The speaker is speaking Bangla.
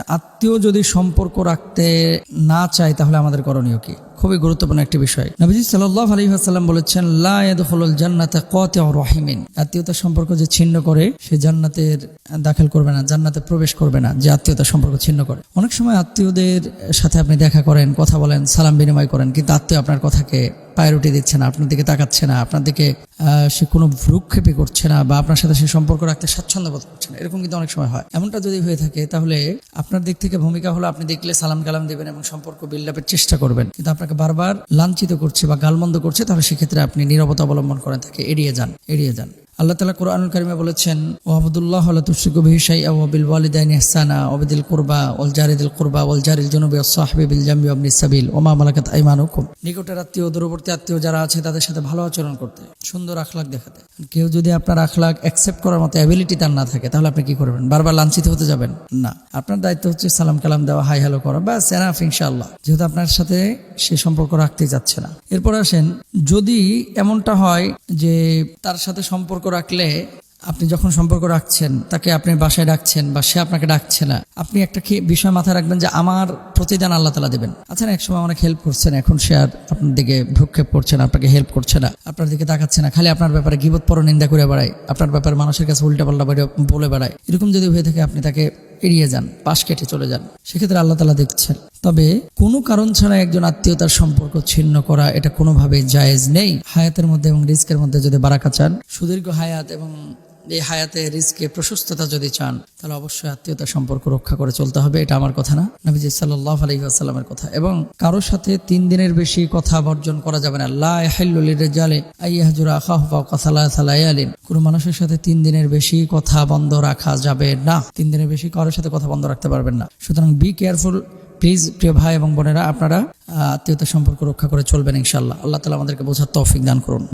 আত্মীয় যদি সম্পর্ক রাখতে না চায়, তাহলে আমাদের করণীয় কি? খুবই গুরুত্বপূর্ণ একটি বিষয়। নবীজি সাল্লাহ আলী আসাল্লাম বলেছেন লাদুল জান্নাতে কত রহিমিন। আত্মীয়তার সম্পর্ক যে ছিন্ন করে, সে জান্নাতের দাখিল করবে না, জান্নাতে প্রবেশ করবে না, যে আত্মীয়তার সম্পর্ক ছিন্ন করে। অনেক সময় আত্মীয়দের সাথে আপনি দেখা করেন, কথা বলেন, সালাম বিনিময় করেন, কিন্তু আত্মীয় আপনার কথাকে প্রায়োরিটি দিচ্ছে না, আপনার দিকে তাকাচ্ছে না, আপনার দিকে সে কোনো ভ্রুক্ষেপই করছে না বা আপনার সাথে সে সম্পর্ক রাখতে স্বাচ্ছন্দ্য বোধ করছে না, এরকম কিন্তু অনেক সময় হয়। এমনটা যদি হয়ে থাকে, তাহলে আপনার দিক থেকে ভূমিকা হলো আপনি দেখলে সালাম কালাম দেবেন এবং সম্পর্ক বিল্ড আপের চেষ্টা করবেন। কিন্তু আপনাকে বারবার লাঞ্ছিত করছে বা গালমন্দ করছে, তাহলে সেক্ষেত্রে আপনি নিরবতা অবলম্বন করেন তাকে এড়িয়ে যান এড়িয়ে যান। আল্লাহ তালা কোরআনুল কারিমে বলেছেন ও আবদুল্লাহ তুসিকু বিহিসাই ওবিল ওয়ালিদাইন ইহসানা ওবিদিল কুরবা ওল জারিদিল কুরবা ওল জারিল জনুবি সাহবি বিল জাম্বি সাবিল ওমা মালাকাত আইমানুকুম। নিকটের আত্মীয় দূরবর্তী আত্মীয় যারা আছে তাদের সাথে ভালো আচরণ করতে, সুন্দর আখলাখ দেখাতে। কেউ যদি আপনার আখলাখ অ্যাকসেপ্ট করার মতো অ্যাবিলিটি তার না থাকে, তাহলে আপনি কি করবেন? বারবার লাঞ্ছিত হতে যাবেন? না। আপনার দায়িত্ব হচ্ছে সালাম কালাম দেওয়া, হাই হ্যালো করা বা সেনাফ ইনশাআল্লাহ। যেহেতু আপনার সাথে সে সম্পর্ক রাখতে যাচ্ছে না। এরপর আসেন, যদি এমনটা হয় যে তার সাথে সম্পর্ক রাখলে আপনি যখন সম্পর্ক রাখছেন, তাকে আপনি বাসায় ডাকছেন বা সে আপনাকে ডাকছে না, আপনি একটা কি বিষয় মাথায় রাখবেন যে আমার প্রতিদান আল্লাহ তালা দেবেন? আচ্ছা না একসময় অনেক হেল্প করছেন, এখন সে আর আপনার দিকে ভ্রুক্ষেপ করছে না, আপনাকে হেল্প করছে না, আপনার দিকে তাকাচ্ছে না, খালি আপনার ব্যাপারে গিবত পর নিন্দা করে বেড়ায়, আপনার ব্যাপারে মানুষের কাছে উল্টা পাল্টা বেড়ে বলে বেড়ায়। এরকম যদি হয়ে থাকে, আপনি তাকে এড়িয়ে যান, পাশ কেটে চলে যান। সেক্ষেত্রে আল্লাহ তালা দেখছেন। তবে কোনো কারণ ছাড়া একজন আত্মীয়তার সম্পর্ক ছিন্ন করা, এটা কোনোভাবে জায়েজ নেই। হায়াতের মধ্যে এবং রিস্কের মধ্যে যদি বারাকা চান, সুদীর্ঘ হায়াত এবং এই হায়াতে রিস্কে প্রশস্ততা যদি চান তাহলে অবশ্যই আত্মীয়তার সম্পর্ক রক্ষা করে চলতে হবে এটা আমার কথা না। নবীজি সাল্লাহ আলহিহাস্লামের কথা। এবং কারোর সাথে তিন দিনের বেশি কথা বর্জন করা যাবে না। আখাহফা কথালা সালাইয়ালিন কোনো মানুষের সাথে তিন দিনের বেশি কথা বন্ধ রাখা যাবে না। তিন দিনের বেশি কারোর সাথে কথা বন্ধ রাখতে পারবেন না। সুতরাং বি কেয়ারফুল প্লিজ প্রিয় ভাই এবং বোনেরা আপনারা আহ, আত্মীয়তার সম্পর্ক রক্ষা করে চলবেন ইনশাল্লাহ আল্লাহ তালা আমাদেরকে বোঝার তৌফিক দান করুন।